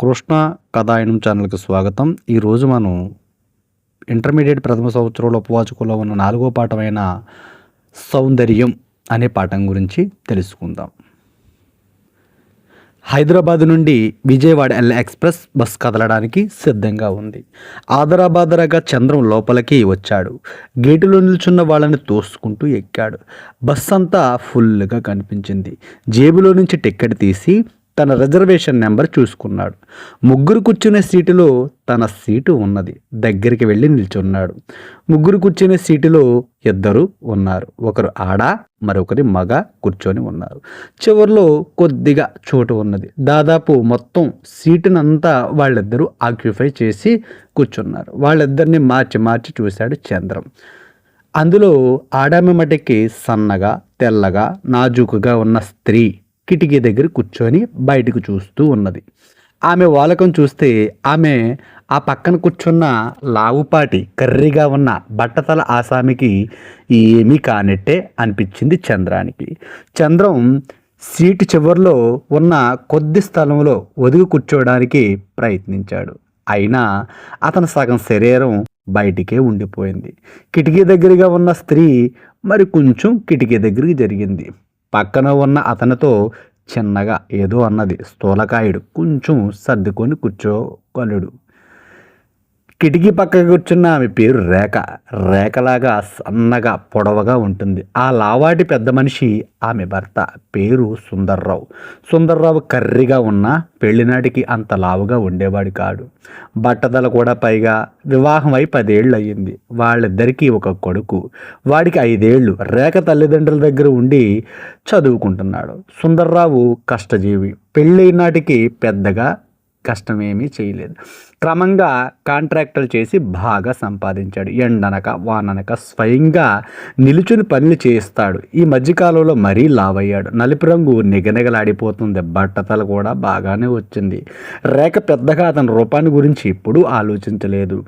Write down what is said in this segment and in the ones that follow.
కృష్ణ కథాయనం ఛానల్కి స్వాగతం. ఈరోజు మనం ఇంటర్మీడియట్ ప్రథమ సంవత్సరంలో ఉపవాచకులో ఉన్న నాలుగో పాఠమైన సౌందర్యం అనే పాఠం గురించి తెలుసుకుందాం. హైదరాబాద్ నుండి విజయవాడ ఎల్ ఎక్స్ప్రెస్ బస్ కదలడానికి సిద్ధంగా ఉంది. ఆదరాబాదరగా చంద్రం లోపలికి వచ్చాడు. గేటులో నిల్చున్న వాళ్ళని తోసుకుంటూ ఎక్కాడు. బస్ అంతా ఫుల్గా కనిపించింది. జేబులో నుంచి టిక్కెట్ తీసి తన రిజర్వేషన్ నెంబర్ చూసుకున్నాడు. ముగ్గురు కూర్చునే సీటులో తన సీటు ఉన్నది. దగ్గరికి వెళ్ళి నిల్చున్నాడు. ముగ్గురు కూర్చునే సీటులో ఇద్దరు ఉన్నారు. ఒకరు ఆడ మరొకరి మగ కూర్చొని ఉన్నారు. చివరిలో కొద్దిగా చోటు ఉన్నది. దాదాపు మొత్తం సీటునంతా వాళ్ళిద్దరూ ఆక్యుపై చేసి కూర్చున్నారు. వాళ్ళిద్దరిని మార్చి మార్చి చూశాడు చంద్రం. అందులో ఆడామె మటుకి సన్నగా తెల్లగా నాజూకుగా ఉన్న స్త్రీ కిటికీ దగ్గర కూర్చొని బయటకు చూస్తూ ఉన్నది. ఆమె వాలకం చూస్తే ఆమె ఆ పక్కన కూర్చున్న లావుపాటి కర్రీగా ఉన్న బట్టతల ఆసామికి ఏమీ కానట్టే అనిపించింది చంద్రానికి. చంద్రం సీటు చివరిలో ఉన్న కొద్ది స్థలంలో ఒదిగి కూర్చోవడానికి ప్రయత్నించాడు. అయినా అతని సగం శరీరం బయటికే ఉండిపోయింది. కిటికీ దగ్గరగా ఉన్న స్త్రీ మరి కొంచెం కిటికీ దగ్గరికి జరిగింది. పక్కన ఉన్న అతనితో చిన్నగా ఏదో అన్నది. స్థూలకాయుడు కొంచెం సర్దుకొని కూర్చోగలడు. కిటికీ పక్కకు కూర్చున్న ఆమె పేరు రేఖ. రేఖలాగా సన్నగా పొడవగా ఉంటుంది. ఆ లావాటి పెద్ద మనిషి ఆమె భర్త పేరు సుందర్రావు. సుందర్రావు కర్రిగా ఉన్న పెళ్ళినాటికి అంత లావుగా ఉండేవాడు కాడు. బట్టదల కూడా పైగా వివాహం అయి పదేళ్ళు అయ్యింది వాళ్ళిద్దరికీ ఒక కొడుకు. వాడికి ఐదేళ్ళు. రేఖ తల్లిదండ్రుల దగ్గర ఉండి చదువుకుంటున్నాడు. సుందర్రావు కష్టజీవి. పెళ్ళైనాటికి పెద్దగా కష్టమేమీ చేయలేదు. క్రమంగా కాంట్రాక్టులు చేసి బాగా సంపాదించాడు. ఎండనక వాననక స్వయంగా నిలుచుని పనులు చేస్తాడు. ఈ మధ్యకాలంలో మరీ లావయ్యాడు. నలుపు రంగు నిగనిగలాడిపోతుంది. బట్టతల కూడా బాగానే వచ్చింది. రేఖ పెద్దగా అతని రూపాన్ని గురించి ఎప్పుడూ ఆలోచించలేదు.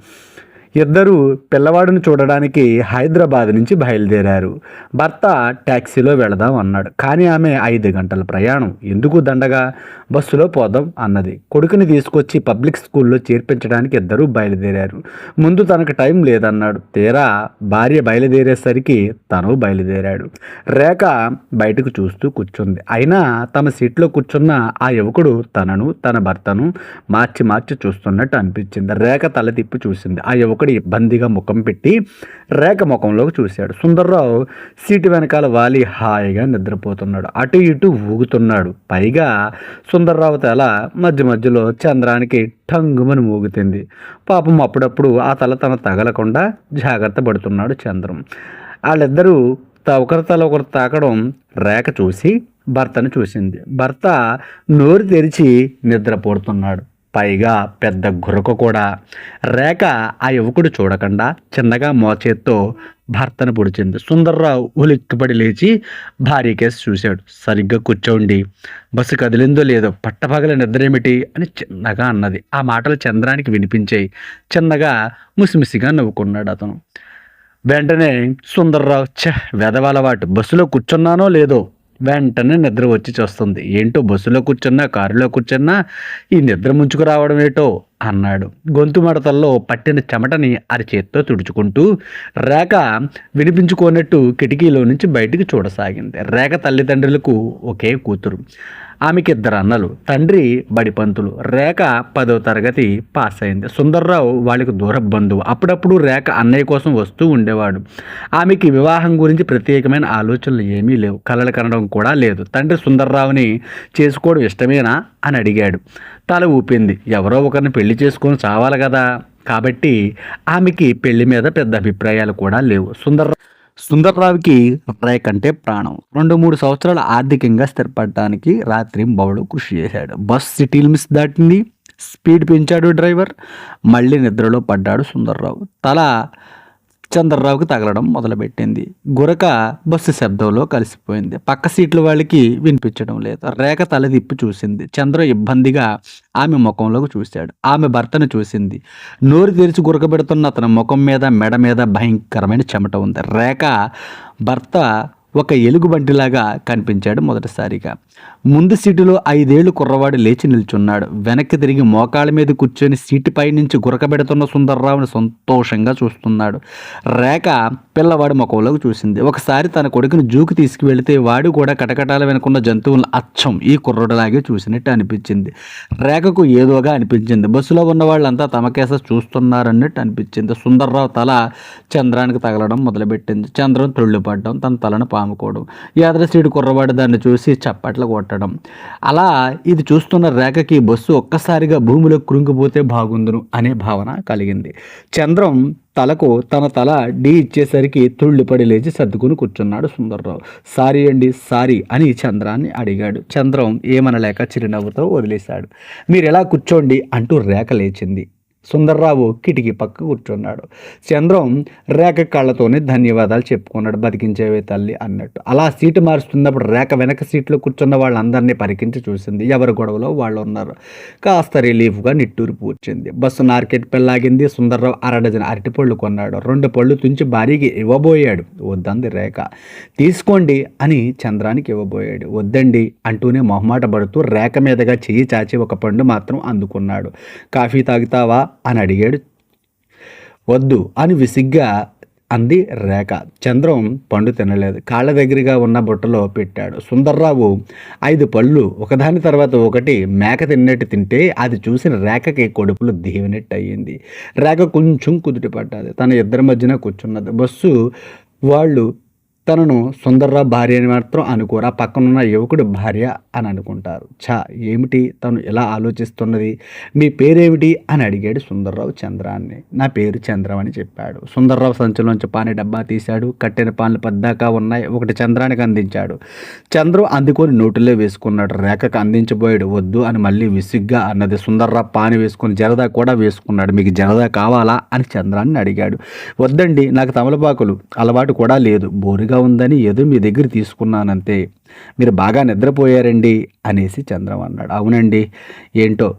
ఇద్దరు పిల్లవాడిని చూడడానికి హైదరాబాద్ నుంచి బయలుదేరారు. భర్త ట్యాక్సీలో వెళదాం అన్నాడు. కానీ ఆమె ఐదు గంటల ప్రయాణం. ఎందుకు దండగా? బస్సులో పోదాం అన్నది. కొడుకుని తీసుకొచ్చి పబ్లిక్ స్కూల్లో చేర్పించడానికి ఇద్దరూ బయలుదేరారు. ముందు తనకు టైం లేదన్నాడు. తీరా భార్య బయలుదేరేసరికి తను బయలుదేరాడు. రేఖ బయటకు చూస్తూ కూర్చుంది. అయినా తమ సీట్లో కూర్చున్న ఆ యువకుడు తనను తన భర్తను మార్చి మార్చి చూస్తున్నట్టు అనిపించింది. రేఖ తల తిప్పి చూసింది. ఆ యువకుడు ఇబ్బందిగా ముఖం పెట్టి రేఖ ముఖంలోకి చూశాడు. సుందర్రావు సీటు వెనకాల వాలి హాయిగా నిద్రపోతున్నాడు. అటు ఇటు ఊగుతున్నాడు. పైగా సుందర్రావు తల మధ్య మధ్యలో చంద్రానికి టంగుమని మూగుతుంది. పాపం అప్పుడప్పుడు ఆ తల తన తగలకుండా జాగ్రత్త పడుతున్నాడు చంద్రం. వాళ్ళిద్దరూ ఒకరి తల ఒకరు తాకడం రేఖ చూసి భర్తను చూసింది. భర్త నోరు తెరిచి నిద్రపోతున్నాడు. పైగా పెద్ద గురక కూడా. రేఖ ఆ యువకుడు చూడకుండా చిన్నగా మోచేత్తో భర్తను పొడిచింది. సుందర్రావు ఉలిక్కిపడి లేచి భార్య కేసు చూశాడు. సరిగ్గా కూర్చోండి. బస్సు కదిలిందో లేదో పట్టపగల నిద్రేమిటి అని చిన్నగా అన్నది. ఆ మాటలు చంద్రానికి వినిపించాయి. చిన్నగా ముసిమిసిగా నవ్వుకున్నాడు అతను. వెంటనే సుందర్రావు చె వెదవలవాటు బస్సులో కూర్చున్నానో లేదో వెంటనే నిద్ర వచ్చి చూస్తుంది. ఏంటో బస్సులో కూర్చున్నా కారులో కూర్చున్నా ఈ నిద్ర ముంచుకు రావడం ఏటో? అన్నాడు. గొంతు మడతల్లో పట్టిన చెమటని అరిచేత్తో తుడుచుకుంటూ రేఖ వినిపించుకోనట్టు కిటికీలో నుంచి బయటికి చూడసాగింది. రేఖ తల్లిదండ్రులకు ఒకే కూతురు. ఆమెకి ఇద్దరు అన్నలు. తండ్రి బడిపంతులు. రేఖ పదో తరగతి పాస్ అయింది. సుందర్రావు వాళ్ళకి దూర బంధువు. అప్పుడప్పుడు రేఖ అన్నయ్య కోసం వస్తూ ఉండేవాడు. ఆమెకి వివాహం గురించి ప్రత్యేకమైన ఆలోచనలు ఏమీ లేవు. కలలు కనడం కూడా లేదు. తండ్రి సుందర్రావుని చేసుకోవడం ఇష్టమేనా? అని అడిగాడు. తల ఊపింది. ఎవరో ఒకరిని పెళ్ళి చేసుకొని చావాలి కదా? కాబట్టి ఆమెకి పెళ్ళి మీద పెద్ద అభిప్రాయాలు కూడా లేవు. సుందర్రావు సుందర్రావుకి రేక్ అంటే ప్రాణం. రెండు మూడు సంవత్సరాలు ఆర్థికంగా స్థిరపడటానికి రాత్రి బౌడు కృషి చేశాడు. బస్ సిటీ లిమిట్స్ దాటింది. స్పీడ్ పెంచాడు డ్రైవర్. మళ్ళీ నిద్రలో పడ్డాడు సుందర్రావు. తల చంద్రరావుకి తగలడం మొదలుపెట్టింది. గురక బస్సు శబ్దంలో కలిసిపోయింది. పక్క సీట్ల వాళ్ళకి వినిపించడం లేదు. రేఖ తల తిప్పి చూసింది. చంద్ర ఇబ్బందిగా ఆమె ముఖంలోకి చూశాడు. ఆమె భర్తను చూసింది. నోరు తెరిచి గురకబెడుతున్న అతని ముఖం మీద మెడ మీద భయంకరమైన చెమట ఉంది. రేఖ భర్త ఒక ఎలుగుబంటిలాగా కనిపించాడు మొదటిసారిగా. ముందు సీటులో ఐదేళ్ళు కుర్రవాడు లేచి నిల్చున్నాడు. వెనక్కి తిరిగి మోకాళ్ళ మీద కూర్చొని సీటుపై నుంచి గురకబెడుతున్న సుందర్రావుని సంతోషంగా చూస్తున్నాడు. రేఖ పిల్లవాడి ముఖంలోకి చూసింది. ఒకసారి తన కొడుకుని జూకి తీసుకువెళితే వాడు కూడా కటకటాల వెనుకున్న జంతువులను అచ్చం ఈ కుర్రోడలాగే చూసినట్టు అనిపించింది. రేఖకు ఏదోగా అనిపించింది. బస్సులో ఉన్న వాళ్ళంతా తమ కేస చూస్తున్నారన్నట్టు అనిపించింది. సుందర్రావు తల చంద్రానికి తగలడం మొదలుపెట్టింది. చంద్రం తొళ్ళిపడడం తన తలను పాముకోవడం ఎదర సీటు కుర్రవాడు దాన్ని చూసి చప్పట్లు కొట్టడం. అలా ఇది చూస్తున్న రేఖకి బస్సు ఒక్కసారిగా భూమిలో కృంగిపోతే బాగుందును అనే భావన కలిగింది. చంద్రం తలకు తన తల ఢీ ఇచ్చేసరికి తుళ్ళిపడి లేచి సర్దుకుని కూర్చున్నాడు సుందర్రావు. సారీ అండి సారీ అని చంద్రాన్ని అడిగాడు. చంద్రం ఏమనలేక చిరునవ్వుతో వదిలేశాడు. మీరు ఎలా కూర్చోండి అంటూ రేఖ లేచింది. సుందర్రావు కిటికీ పక్క కూర్చున్నాడు. చంద్రం రేఖ కళ్ళతోనే ధన్యవాదాలు చెప్పుకున్నాడు. బతికించేవే తల్లి అన్నట్టు. అలా సీటు మారుస్తున్నప్పుడు రేఖ వెనక సీట్లో కూర్చున్న వాళ్ళందరినీ పరికించి చూసింది. ఎవరి గొడవలో వాళ్ళు ఉన్నారు. కాస్త రిలీఫ్గా నిట్టూరు పూడ్చింది. బస్సు నార్కెట్ పెళ్ళాగింది. సుందర్రావు అర డజన్ అరటిపళ్ళు కొన్నాడు. రెండు పళ్ళు తుంచి భారీకి ఇవ్వబోయాడు. వద్దంది రేఖ. తీసుకోండి అని చంద్రానికి ఇవ్వబోయాడు. వద్దండి అంటూనే మొహమాట పడుతూ రేఖ మీదగా చెయ్యి చాచి ఒక పండు మాత్రం అందుకున్నాడు. కాఫీ తాగుతావా? అని అడిగాడు. వద్దు అని విసిగ్గా అంది రేఖ. చంద్రం పండు తినలేదు. కాళ్ళ దగ్గరగా ఉన్న బుట్టలో పెట్టాడు. సుందర్రావు ఐదు పళ్ళు ఒకదాని తర్వాత ఒకటి మేక తిన్నట్టు తింటే అది చూసిన రేఖకి కొడుపులు దీవినట్టు అయ్యింది. రేఖ కొంచెం కుదుటి పడ్డది తన ఇద్దరి మధ్యన కూర్చున్నది. బస్సు వాళ్ళు తనను సుందర్రా భార్య అని మాత్రం అనుకోరు. ఆ పక్కనున్న యువకుడు భార్య అని అనుకుంటారు. ఛా ఏమిటి? తను ఎలా ఆలోచిస్తున్నది? మీ పేరేమిటి? అని అడిగాడు సుందర్రావు చంద్రాన్ని. నా పేరు చంద్రం అని చెప్పాడు. సుందర్రావు సంచులోంచి పాని డబ్బా తీశాడు. కట్టిన పాన్లు పద్దాకా ఉన్నాయి. ఒకటి చంద్రానికి అందించాడు. చంద్రం అందుకొని నోటిలో వేసుకున్నాడు. రేఖకు అందించబోయాడు. వద్దు అని మళ్ళీ విసిగ్గా అన్నది. సుందర్రావు పాని వేసుకుని జరదా కూడా వేసుకున్నాడు. మీకు జరదా కావాలా? అని చంద్రాన్ని అడిగాడు. వద్దండి నాకు తమలపాకులు అలవాటు కూడా లేదు. బోరుగా ఉందని ఏదో మీ దగ్గర తీసుకున్నానంతే. మీరు బాగా నిద్రపోయారండి అనేసి చంద్రం అన్నాడు. అవునండి. ఏంటో?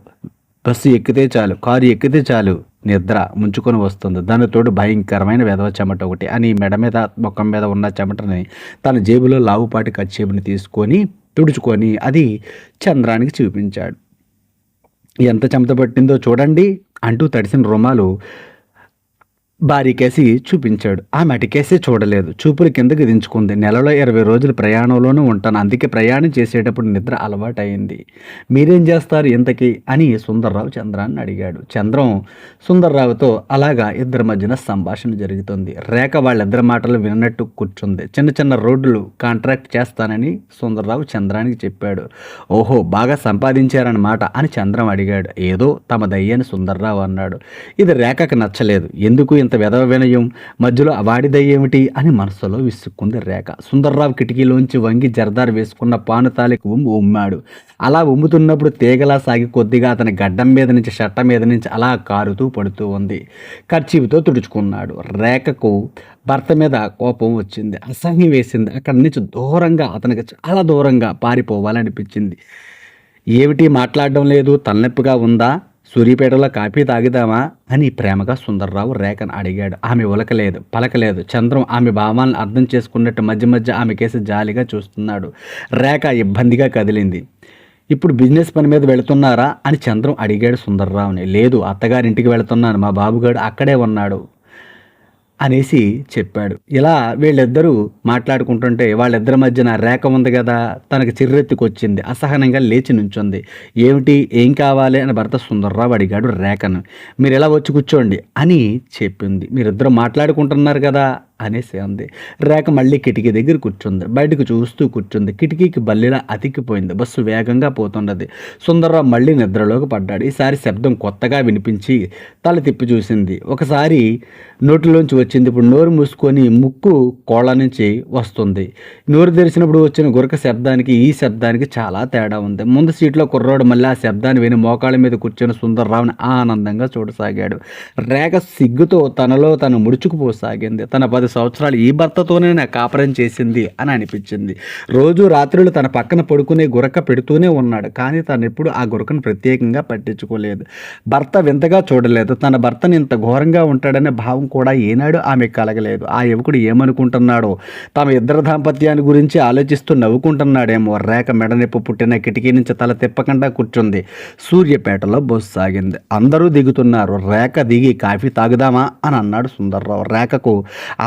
బస్సు ఎక్కితే చాలు కారు ఎక్కితే చాలు నిద్ర ముంచుకొని వస్తుంది. దాని తోడు భయంకరమైన వెధవ చెమట ఒకటి. అని మెడ మీద ముఖం మీద ఉన్న చెమటని తన జేబులో లావుపాటి కచ్చేపుని తీసుకొని తుడుచుకొని అది చంద్రానికి చూపించాడు. ఎంత చెమట పట్టిందో చూడండి అంటూ తడిసిన రుమాలు బారీకేసి చూపించాడు. ఆమె అటుకేసి చూడలేదు. చూపులు కిందకి దించుకుంది. నెలలో ఇరవై రోజులు ప్రయాణంలోనూ ఉంటాను. అందుకే ప్రయాణం చేసేటప్పుడు నిద్ర అలవాటైంది. మీరేం చేస్తారు ఇంతకీ? అని సుందర్రావు చంద్రాన్ని అడిగాడు. చంద్రం సుందర్రావుతో అలాగా ఇద్దరి మధ్యన సంభాషణ జరుగుతుంది. రేఖ వాళ్ళిద్దరి మాటలు విన్నట్టు కూర్చుంది. చిన్న చిన్న రోడ్లు కాంట్రాక్ట్ చేస్తానని సుందర్రావు చంద్రానికి చెప్పాడు. ఓహో బాగా సంపాదించారన్నమాట అని చంద్రం అడిగాడు. ఏదో తమ దయ్యని సుందర్రావు అన్నాడు. ఇది రేఖకు నచ్చలేదు. ఎందుకు ఇంత వెధవ వినయం మధ్యలో వాడిదయ్యేమిటి అని మనసులో విసుక్కుంది రేఖ. సుందర్రావు కిటికీలోంచి వంగి జర్దార్ వేసుకున్న పాను తాలికి ఉమ్ము ఉమ్మాడు. అలా ఉమ్ముతున్నప్పుడు తీగలా సాగి కొద్దిగా అతని గడ్డం మీద నుంచి షట్ట మీద నుంచి అలా కారుతూ పడుతూ ఉంది. ఖర్చీపుతో తుడుచుకున్నాడు. రేఖకు భర్త మీద కోపం వచ్చింది. అసహ్యం వేసింది. అక్కడి నుంచి దూరంగా అతనికి చాలా దూరంగా పారిపోవాలనిపించింది. ఏమిటి మాట్లాడడం లేదు? తలనొప్పిగా ఉందా? సూర్యపేటలో కాఫీ తాగుదామా అని ప్రేమగా సుందర్రావు రేఖను అడిగాడు. ఆమె ఉలకలేదు పలకలేదు. చంద్రం ఆమె భావాలను అర్థం చేసుకున్నట్టు మధ్య మధ్య ఆమె కేసు జాలిగా చూస్తున్నాడు. రేఖ ఇబ్బందిగా కదిలింది. ఇప్పుడు బిజినెస్ పని మీద వెళుతున్నారా? అని చంద్రం అడిగాడు సుందర్రావుని. లేదు అత్తగారింటికి వెళుతున్నాను. మా బాబుగాడు అక్కడే ఉన్నాడు. అనేసి చెప్పాడు. ఇలా వీళ్ళిద్దరూ మాట్లాడుకుంటుంటే వాళ్ళిద్దరి మధ్యన రేఖ ఉంది కదా తనకు చిర్రెత్తుకొచ్చింది అసహనంగా లేచి నుంచుంది. ఏమిటి ఏం కావాలి అని భర్త సుందర్రావు అడిగాడు రేఖను. మీరు ఇలా వచ్చి కూర్చోండి అని చెప్పింది. మీరిద్దరు మాట్లాడుకుంటున్నారు కదా అనేసి అంది రేఖ మళ్ళీ కిటికీ దగ్గర కూర్చుంది. బయటకు చూస్తూ కూర్చుంది. కిటికీకి బల్లిలా అతికిపోయింది. బస్సు వేగంగా పోతున్నది. సుందర్రావు మళ్ళీ నిద్రలోకి పడ్డాడు. ఈసారి శబ్దం కొత్తగా వినిపించి తల తిప్పి చూసింది. ఒకసారి నోటిలోంచి వచ్చింది. ఇప్పుడు నోరు మూసుకొని ముక్కు కోళ్ళ నుంచి వస్తుంది. నోరు తెరిచినప్పుడు వచ్చిన గురక శబ్దానికి ఈ శబ్దానికి చాలా తేడా ఉంది. ముందు సీట్లో కుర్రోడు మళ్ళీ ఆ శబ్దాన్ని విని మోకాళ్ళ మీద కూర్చొని సుందర్రావుని ఆనందంగా చూడసాగాడు. రేఖ సిగ్గుతో తనలో తను ముడుచుకుపోసాగింది తన పది సంవత్సరాలు ఈ భర్తతోనే నా కాపురం చేసింది అని అనిపించింది. రోజు రాత్రులు తన పక్కన పడుకునే గురక పెడుతూనే ఉన్నాడు. కానీ తను ఎప్పుడు ఆ గురకను ప్రత్యేకంగా పట్టించుకోలేదు. భర్త వింతగా చూడలేదు. తన భర్తను ఇంత ఘోరంగా ఉంటాడనే భావం కూడా ఏనాడు ఆమె కలగలేదు. ఆ యువకుడు ఏమనుకుంటున్నాడో తమ ఇద్దరు దాంపత్యాన్ని గురించి ఆలోచిస్తూ నవ్వుకుంటున్నాడేమో. రేఖ మెడనొప్పి పుట్టిన కిటికీ నుంచి తల తిప్పకుండా కూర్చుంది. సూర్యపేటలో బస్సు సాగింది. అందరూ దిగుతున్నారు. రేఖ దిగి కాఫీ తాగుదామా అని అన్నాడు సుందర్రావు. రేఖకు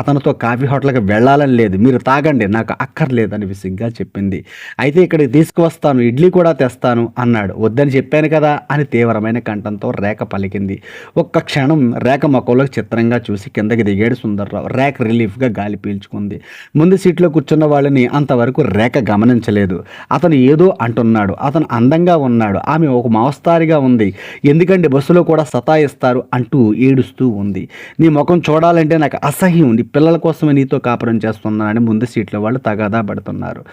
అతనితో కాఫీ హోటల్కి వెళ్ళాలని లేదు. మీరు తాగండి నాకు అక్కర్లేదని విసిగ్గా చెప్పింది. అయితే ఇక్కడికి తీసుకువస్తాను ఇడ్లీ కూడా తెస్తాను అన్నాడు. వద్దని చెప్పాను కదా అని తీవ్రమైన కంఠంతో రేఖ పలికింది. ఒక్క క్షణం రేఖ మొక్కలోకి చిత్రంగా చూసి కిందకి దిగాడు సుందర్రావు. రేఖ రిలీఫ్గా గాలి పీల్చుకుంది. ముందు సీట్లో కూర్చున్న వాళ్ళని అంతవరకు రేఖ గమనించలేదు. అతను ఏదో అంటున్నాడు అతను అందంగా ఉన్నాడు ఆమె ఒక మోస్తారిగా ఉంది ఎందుకంటే బస్సులో కూడా సతాయిస్తారు అంటూ ఏడుస్తూ ఉంది. నీ ముఖం చూడాలంటే నాకు అసహ్యం నీ పిల్లల కోసమే నీతో కాపురం చేస్తున్నానని ముందు సీట్లో వాళ్ళు తగాదా పడుతున్నారు.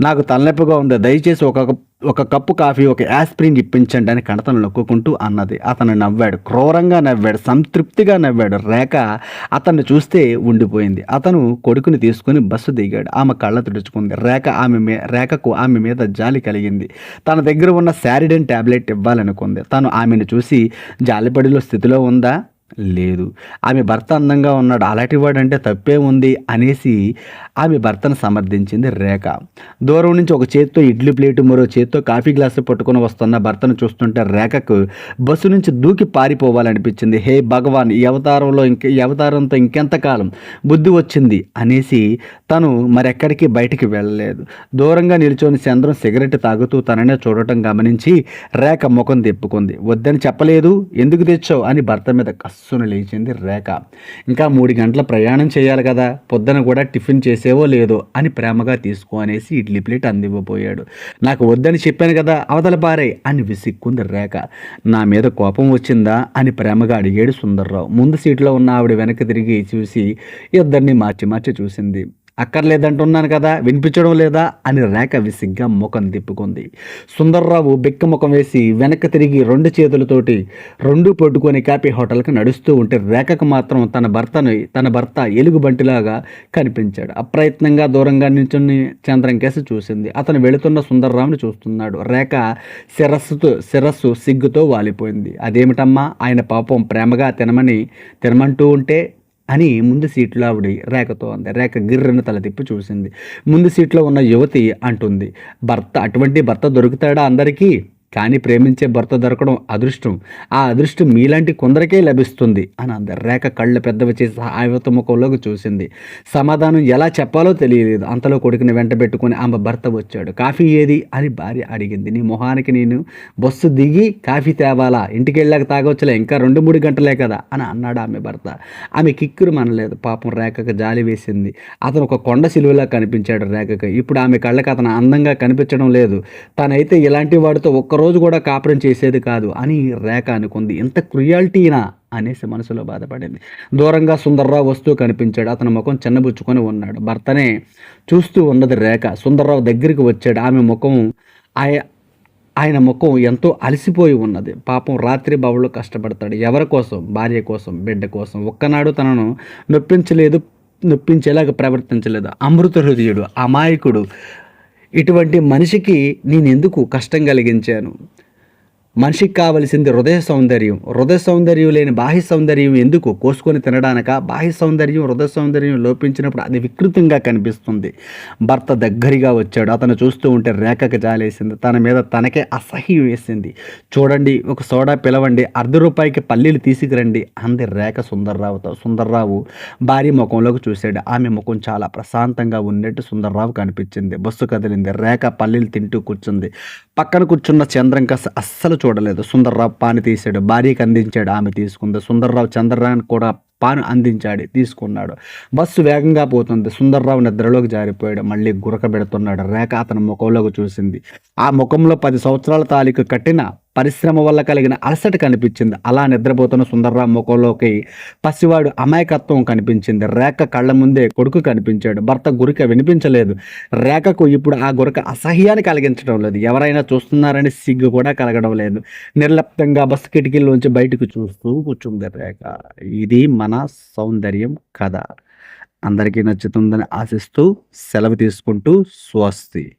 నాకు తలనొప్పిగా ఉంది. దయచేసి ఒక ఒక కప్పు కాఫీ ఒక యాస్ప్రిన్ ఇప్పించండి అని కణతను నొక్కుంటూ అన్నది. అతను నవ్వాడు. క్రూరంగా నవ్వాడు. సంతృప్తిగా నవ్వాడు. రేఖ అతన్ని చూస్తే ఉండిపోయింది. అతను కొడుకుని తీసుకుని బస్సు దిగాడు. ఆమె కళ్ళ తుడుచుకుంది. రేఖ ఆమె మీ రేఖకు ఆమె మీద జాలి కలిగింది. తన దగ్గర ఉన్న శారిడన్ ట్యాబ్లెట్ ఇవ్వాలనుకుంది. తను ఆమెను చూసి జాలిపడిలో స్థితిలో ఉందా? లేదు. ఆమె భర్త అందంగా ఉన్నాడు. అలాంటి వాడంటే తప్పే ఉంది అనేసి ఆమె భర్తను సమర్థించింది రేఖ. దూరం నుంచి ఒక చేత్తో ఇడ్లీ ప్లేటు మరో చేత్తో కాఫీ గ్లాసు పట్టుకొని వస్తున్న భర్తను చూస్తుంటే రేఖకు బస్సు నుంచి దూకి పారిపోవాలనిపించింది. హే భగవాన్ ఈ అవతారంలో ఇంక ఈ అవతారంతో ఇంకెంతకాలం బుద్ధి వచ్చింది అనేసి తను మరెక్కడికి బయటికి వెళ్ళలేదు. దూరంగా నిల్చొని చంద్రం సిగరెట్ తాగుతూ తననే చూడటం గమనించి రేఖ ముఖం తిప్పుకుంది. వద్దని చెప్పలేదు? ఎందుకు తెచ్చావు? అని భర్త మీద కస్సును లేచింది రేఖ. ఇంకా మూడు గంటల ప్రయాణం చేయాలి కదా పొద్దున కూడా టిఫిన్ చేసేవో లేదో అని ప్రేమగా తీసుకో అనేసి ఇడ్లీ ప్లేట్ అందివ్వబోయాడు. నాకు వద్దని చెప్పాను కదా అవతల పారే అని విసిక్కుంది రేఖ. నా మీద కోపం వచ్చిందా అని ప్రేమగా అడిగాడు సుందర్రావు. ముందు సీట్లో ఉన్న ఆవిడ వెనక్కి తిరిగి చూసి ఇద్దరిని మార్చి మార్చి చూసింది. అక్కర్లేదంటున్నాను కదా వినిపించడం లేదా అని రేఖ విసిగ్గా ముఖం తిప్పుకుంది. సుందర్రావు బిక్క ముఖం వేసి వెనక్కి తిరిగి రెండు చేతులతోటి రెండు పట్టుకొని కాపీ హోటల్కి నడుస్తూ ఉంటే రేఖకు మాత్రం తన భర్తను తన భర్త ఎలుగుబంటిలాగా కనిపించాడు. అప్రయత్నంగా దూరంగా నిల్చుని చంద్రం కేసి చూసింది. అతను వెళుతున్న సుందర్రావుని చూస్తున్నాడు. రేఖ శిరస్సుతో శిరస్సు సిగ్గుతో వాలిపోయింది. అదేమిటమ్మా? ఆయన పాపం ప్రేమగా తినమని తినమంటూ ఉంటే అని ముందు సీట్లో ఆవిడ రేఖతో అంది. రేఖ గిర్రను తల తిప్పి చూసింది. ముందు సీట్లో ఉన్న యువతి అంటుంది. భర్త అటువంటి భర్త దొరుకుతాడా అందరికీ? కానీ ప్రేమించే భర్త దొరకడం అదృష్టం. ఆ అదృష్టం మీలాంటి కొందరికే లభిస్తుంది అని అందర్రేక రేఖ కళ్ళు పెద్దవి చేసి ఆయువత ముఖంలోకి చూసింది. సమాధానం ఎలా చెప్పాలో తెలియలేదు. అంతలో కొడుకుని వెంట పెట్టుకుని ఆమె భర్త వచ్చాడు. కాఫీ ఏది? అని భార్య అడిగింది. నీ మొహానికి నేను బస్సు దిగి కాఫీ తేవాలా? ఇంటికి వెళ్ళాక తాగొచ్చులే. ఇంకా రెండు మూడు గంటలే కదా అని అన్నాడు ఆమె భర్త. ఆమె కిక్కురు మనలేదు. పాపం రేఖకు జాలి వేసింది. అతను ఒక కొండ సిలువలా కనిపించాడు రేఖకు. ఇప్పుడు ఆమె కళ్ళకి అతను అందంగా కనిపించడం లేదు. తనైతే ఇలాంటి వాడితో ఒక్కరోజు కూడా కాపురం చేసేది కాదు అని రేఖ అనుకుంది. ఎంత క్రుయాలిటీనా అనేసి మనసులో బాధపడింది. దూరంగా సుందర్రావు వస్తూ కనిపించాడు. అతని ముఖం చిన్నబుచ్చుకొని ఉన్నాడు. భర్తనే చూస్తూ ఉన్నది రేఖ. సుందర్రావు దగ్గరికి వచ్చాడు. ఆమె ముఖం ఆయ ఆయన ముఖం ఎంతో అలసిపోయి ఉన్నది. పాపం రాత్రి బావులో కష్టపడతాడు. ఎవరి కోసం? భార్య కోసం? బిడ్డ కోసం? ఒక్కనాడు తనను నొప్పించలేదు నొప్పించేలాగా ప్రవర్తించలేదు. అమృత హృదయుడు అమాయకుడు ఇటువంటి మనిషికి నేను ఎందుకు కష్టం కలిగించాను? మనిషికి కావలసింది హృదయ సౌందర్యం. హృదయ సౌందర్యం లేని బాహ్య సౌందర్యం ఎందుకు? కోసుకొని తినడానిక? బాహ్య సౌందర్యం హృదయ సౌందర్యం లోపించినప్పుడు అది వికృతంగా కనిపిస్తుంది. భర్త దగ్గరగా వచ్చాడు. అతను చూస్తూ ఉంటే రేఖకి జాలేసింది. తన మీద తనకే అసహ్యం వేసింది. చూడండి ఒక సోడా పిలవండి. అర్ధ రూపాయికి పల్లీలు తీసుకురండి అంది రేఖ సుందర్రావుతో. సుందర్రావు భార్య ముఖంలోకి చూశాడు. ఆమె ముఖం చాలా ప్రశాంతంగా ఉన్నట్టు సుందర్రావు కనిపించింది. బస్సు కదిలింది. రేఖ పల్లీలు తింటూ కూర్చుంది. పక్కన కూర్చున్న చంద్రంక అస్సలు చూడలేదు. సుందర్రావు పాని తీశాడు. భార్యకి అందించాడు ఆమె తీసుకుంది. సుందర్రావు చంద్రరావుని కూడా పాను అందించాడు తీసుకున్నాడు. బస్సు వేగంగా పోతుంది. సుందర్రావు నిద్రలోకి జారిపోయాడు. మళ్ళీ గురక పెడుతున్నాడు. రేఖ అతని ముఖంలోకి చూసింది. ఆ ముఖంలో పది సంవత్సరాల తాలూకు కట్టిన పరిశ్రమ వల్ల కలిగిన అలసట కనిపించింది. అలా నిద్రపోతున్న సుందర్రామ్ ముఖంలోకి పసివాడు అమాయకత్వం కనిపించింది. రేఖ కళ్ళ ముందే కొడుకు కనిపించాడు. భర్త గురిక వినిపించలేదు. రేఖకు ఇప్పుడు ఆ గురక అసహ్యాన్ని కలిగించడం లేదు. ఎవరైనా చూస్తున్నారని సిగ్గు కూడా కలగడం లేదు. నిర్లిప్తంగా బస్సు కిటికీలోంచి బయటకు చూస్తూ కూర్చుంది రేఖ. ఇది మన సౌందర్యం కథ. అందరికీ నచ్చుతుందని ఆశిస్తూ సెలవు తీసుకుంటూ స్వస్తి.